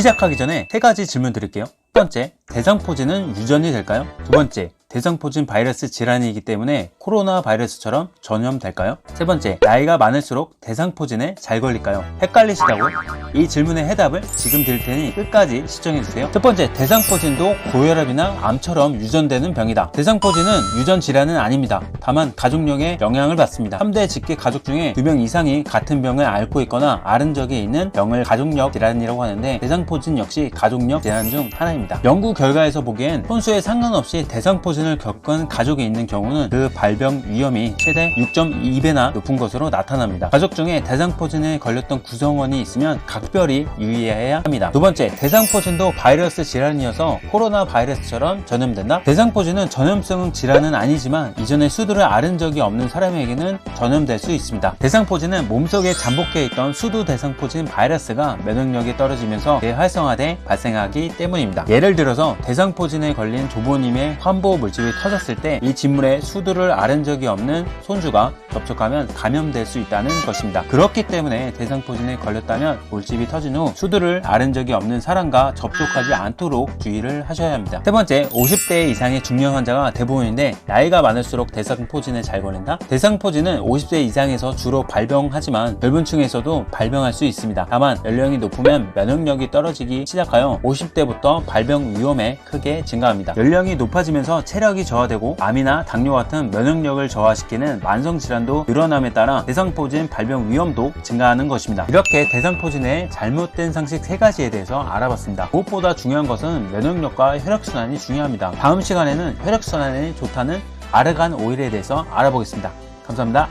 시작하기 전에 세 가지 질문 드릴게요. 첫 번째, 대상포진은 유전이 될까요? 두 번째, 대상포진 바이러스 질환이기 때문에 코로나 바이러스처럼 전염될까요? 세 번째, 나이가 많을수록 대상포진에 잘 걸릴까요? 헷갈리시다고요? 이 질문의 해답을 지금 드릴 테니 끝까지 시청해주세요. 첫 번째, 대상포진도 고혈압이나 암처럼 유전되는 병이다. 대상포진은 유전 질환은 아닙니다. 다만 가족력에 영향을 받습니다. 3대 직계 가족 중에 2명 이상이 같은 병을 앓고 있거나 앓은 적이 있는 병을 가족력 질환이라고 하는데 대상포진 역시 가족력 질환 중 하나입니다. 연구 결과에서 보기엔 혼수에 상관없이 대상포진 을 겪은 가족이 있는 경우는 그 발병 위험이 최대 6.2배나 높은 것으로 나타납니다. 가족 중에 대상포진에 걸렸던 구성원이 있으면 각별히 유의해야 합니다. 두 번째, 대상포진도 바이러스 질환이어서 코로나 바이러스처럼 전염된다? 대상포진은 전염성 질환은 아니지만 이전에 수두를 앓은 적이 없는 사람에게는 전염될 수 있습니다. 대상포진은 몸속에 잠복해 있던 수두 대상포진 바이러스가 면역력이 떨어지면서 대활성화돼 발생하기 때문입니다. 예를 들어서 대상포진에 걸린 조부모님의 환부 물 집이 터졌을 때 이 진물에 수두를 앓은 적이 없는 손주가 접촉하면 감염될 수 있다는 것입니다. 그렇기 때문에 대상포진에 걸렸다면 물집이 터진 후 수두를 앓은 적이 없는 사람과 접촉하지 않도록 주의를 하셔야 합니다. 세 번째, 50대 이상의 중년 환자가 대부분인데 나이가 많을수록 대상포진에 잘 걸린다? 대상포진은 50세 이상에서 주로 발병하지만 젊은 층에서도 발병할 수 있습니다. 다만 연령이 높으면 면역력이 떨어지기 시작하여 50대부터 발병 위험에 크게 증가합니다. 연령이 높아지면서 체 력이 저하되고 암이나 당뇨 같은 면역력을 저하시키는 만성 질환도 늘어남에 따라 대상포진 발병 위험도 증가하는 것입니다. 이렇게 대상포진의 잘못된 상식 세 가지에 대해서 알아봤습니다. 무엇보다 중요한 것은 면역력과 혈액순환이 중요합니다. 다음 시간에는 혈액순환에 좋다는 아르간 오일에 대해서 알아보겠습니다. 감사합니다.